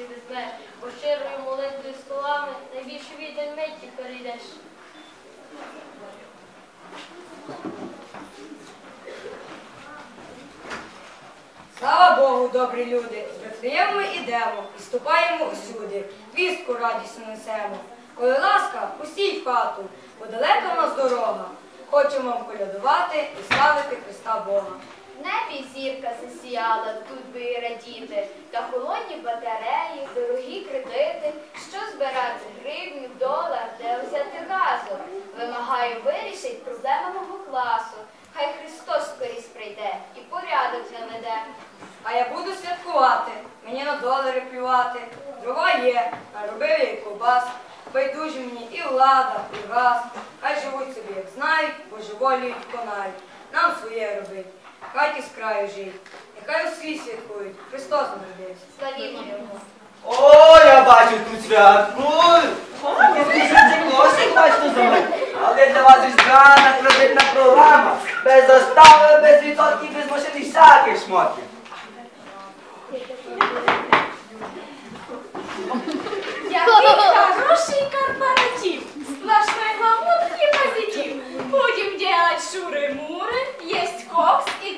радості візьме, бо щирою молитвою з колами найбільшу віддань миті перейдеш. Слава Богу, добрі люди! З ми ідемо і ступаємо усюди, вістку радісну несемо. Коли ласка, в хату, бо далека в нас дорога. Хочемо вам колядувати і славити Христа Бога. Небі зірка засіяла, тут би і радіти, та холодні батареї, дорогі кредити, що збирати гривню, долар, де взяти газу. Вимагаю вирішить проблеми мого класу. Хай Христос скорісь прийде і порядок наведе. А я буду святкувати, мені на долари плювати. Дрова є, наробив я і ковбас. Байдужі мені і влада, і газ. Хай живуть собі, як знають, бо живолюють, конають. Нам своє робить, хаті з краю жить. Нехай у світ святкують, Христос народився. Славімо його. О, я бачу тут святкую. Тільки косик бачите за мною. Але для вас різдвяна кредитна програма. Без застави, без відсотків, без машин і всяких шмотків. Який хороший корпоратив! Сплошной гламур и позитив. Будем делать шуры-муры, есть кокс и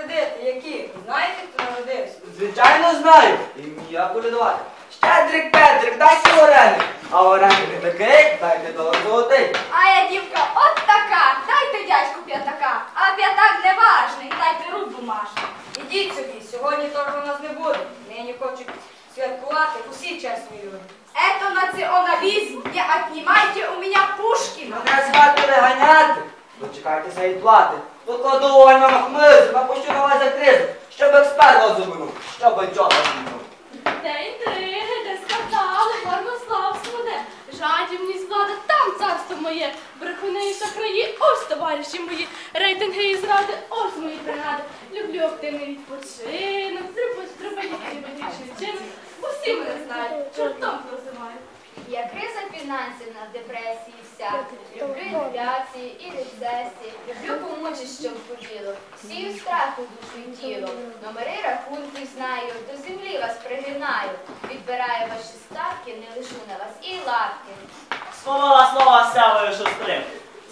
кредити, які? Знаєте, хто народився? Звичайно знаю. Ім'я колядувати. Щедрик Петрик, дайте вареник. А вареник не такий, дайте долар золотий. А я дівка от така, дайте дядьку п'ятака, а п'ятак не важний, дайте рук бумажний. Ідіть собі, сьогодні торгу у нас не буде. Нині хочуть святкувати усі чесні люди. Это национализм, не отнимайте у меня Пушкина. Ну треба звати виганяти. Дочекайтеся і плати. Покладу вогонь на хмизу, напущу на вас за кризу, щоб експерт вас щоб не змінив. Де інтриги, де скандали, марнославство, де жадібність влада, там царство моє, брехуни і шахраї, ось товариші мої, рейтинги і зради, ось мої принади. Люблю активний відпочинок, зробити вічний чинок. Усі мене знають, чортом прозивають. Я криза фінансів на депресії вся. Люблю інфляції і рецесії. Люблю помучить, що в поділу. Сію страху душу і тіло. Номери рахунків знаю, до землі вас пригинаю. Відбираю ваші статки, не лишу на вас і лапки. Слова слова сявою шустрим.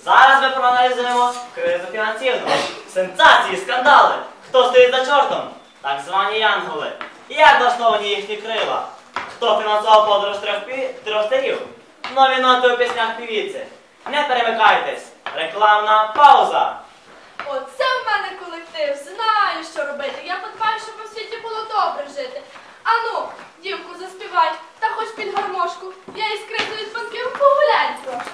Зараз ми проаналізуємо кризу фінансівну. Сенсації, скандали. Хто стоїть за чортом? Так звані янголи. Як влаштовані їхні крила? Хто фінансував подорож трьох, царів? Нові ноти у піснях півіці. Не перемикайтесь. Рекламна пауза. Оце в мене колектив, знаю, що робити. Я подбаю, щоб у світі було добре жити. Ану, дівку, заспівай, та хоч під гармошку. Я із кризу від банкіру погуляю трошки.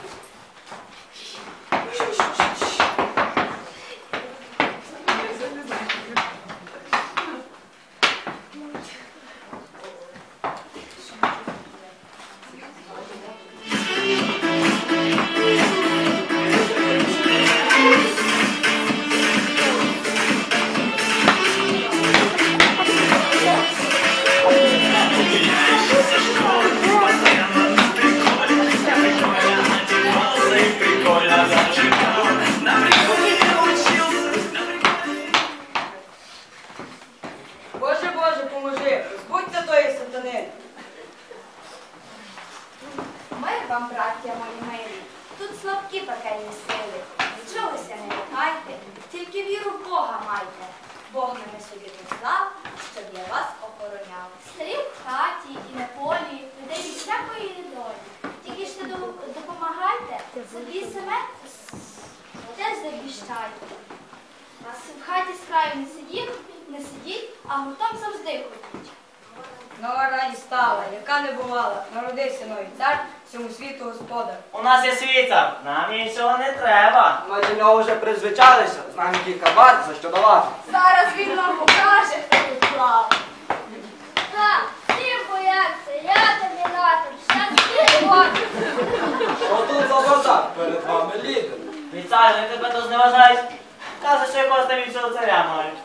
Вам, браття мої тут слабкі пекельні сили. Нічогося не лякайте, тільки віру в Бога майте. Бог мене собі послав, щоб я вас охороняв. Старі в хаті і на полі, людей від всякої недолі. Тільки ж не допомагайте, собі себе теж завіщайте. В хаті з краю не сидіть, не сидіть, а гуртом завжди ходіть. Нова радість стала, яка не бувала. Народився новий цар, всьому світу господар. У нас є світа, нам іншого не треба. Ми до нього вже призвичалися, знаємо кілька бат, за що давати. Зараз він нам покаже, хто тут прав. Так, всі бояться, я домінатор, щасливо. Що тут за бардак? Перед вами лідер. Віцар, вони тебе то зневажають. Каже, що якогось там іншого царя мають.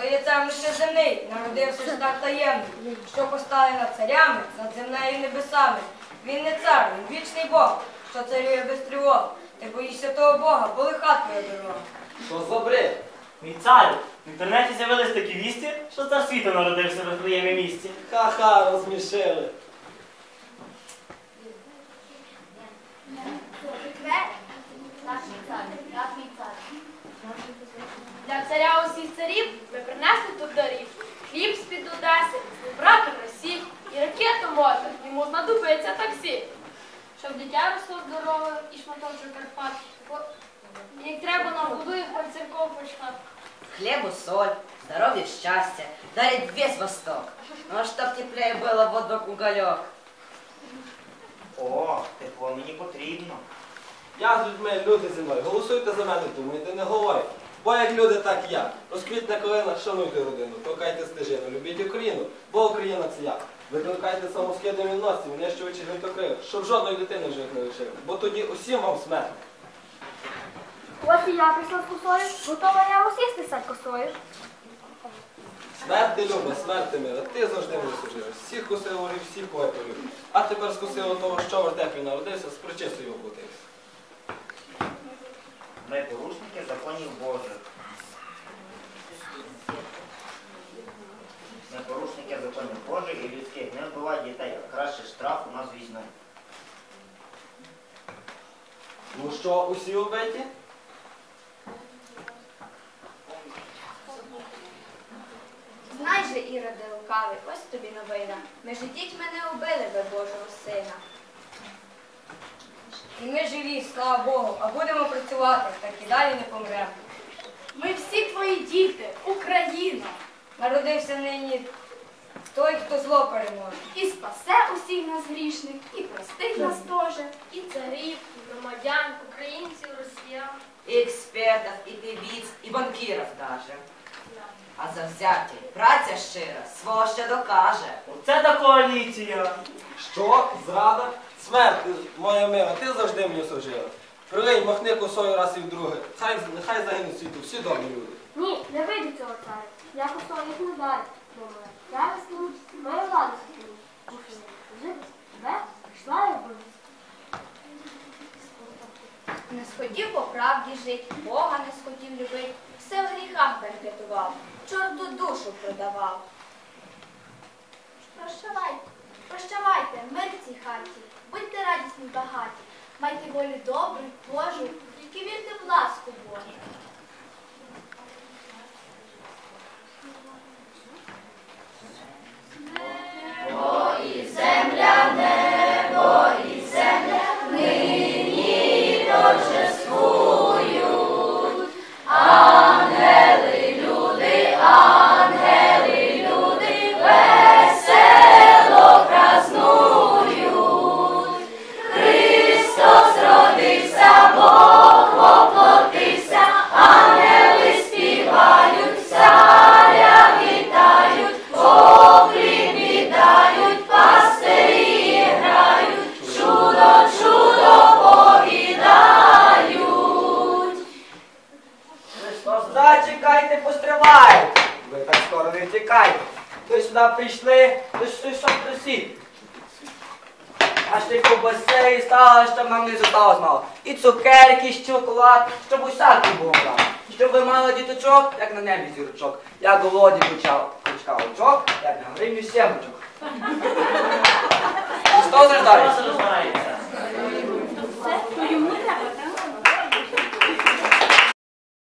То є цар лише земний, народився ж так таємний, що постали над царями, над землею небесами. Він не цар, він вічний Бог, що царює без тривог. Ти боїшся того Бога, бо лиха твоя дорога. Що за бред? Мій царю, в інтернеті з'явились такі вісті, що цар світу народився в твоєму місці. Ха-ха, розсмішили. Так, мій цар, цар. Для царя усіх царів ми принесли тут дарів. Хліб з-під Одеси, брати Росії і ракету мотор. Йому знадобиться таксі. Щоб дитя росло здорове і шматочок Карпат. Як треба нам годує хоч церков почнати. Хлебу соль, здоровья счастья, дарит весь Восток. Ну, чтоб теплее было вокруг уголек. О, тепло мені потрібно. Я з людьми, люди зі мною. Голосуйте за мене, думайте, не говорять. Бо як люди, так і я. Розквітне колина, шануйте родину, толкайте стежину, любіть Україну, бо Україна це я. Викликайте самоскидом відносів, нищувачі гвинтокрил, щоб жодної дитини в живих не лишили, бо тоді усім вам смерть. Ось і я прийшла з косою, готова я усіх стисать косою. Смерть ти люба, смерть ти мила, ти завжди мене служив. Всіх косив всіх полюбив. А тепер скосило того, що в вертепі народився, з причистою облутився. Ми порушники законів Божих. Ми порушники законів Божих і людських. Не вбивай дітей, а краще штраф у нас візьме. Ну що, усі убиті? Знай же, Іроде лукавий, ось тобі новина. Ми ж дітьми не убили би Божого сина. І ми живі, слава Богу, а будемо працювати, так і далі не помремо. Ми всі твої діти, Україна. Народився нині той, хто зло переможе. І спасе усіх нас грішних, і простить нас теж, і царів, і громадян, українців, росіян. И экспертов, и певиц, и банкиров даже. А завзяті, праця щира, свого ще докаже. Оце та коаліція. Що? Зрада? Смерть, моя мила, ти завжди мені служила. Прилинь, махни косою раз і вдруге. Хай, нехай загинуть світу всі добрі люди. Ні, не вийде цього царя. Я косою їх не дарю. Думаю, я весну мою владу схилю. Жити тебе я буду. Не сходів по правді жить, Бога не схотів любить, все в гріхах бенкетував, чорту душу продавав. Прощавайте, прощавайте, мир цій хаті, багаті, майте волю добру, Божу, тільки вірте в ласку Божу. Сюди прийшли, ви ж просіть. А ще й ковбаси і стало, щоб нам не зосталось мало. І цукерки, і шоколад, щоб усякий було брати. Щоб ви мали діточок, як на небі зірочок. Як у воді кучав, кучка очок, як на гривню сімочок. Хто зрождається? Все, то йому треба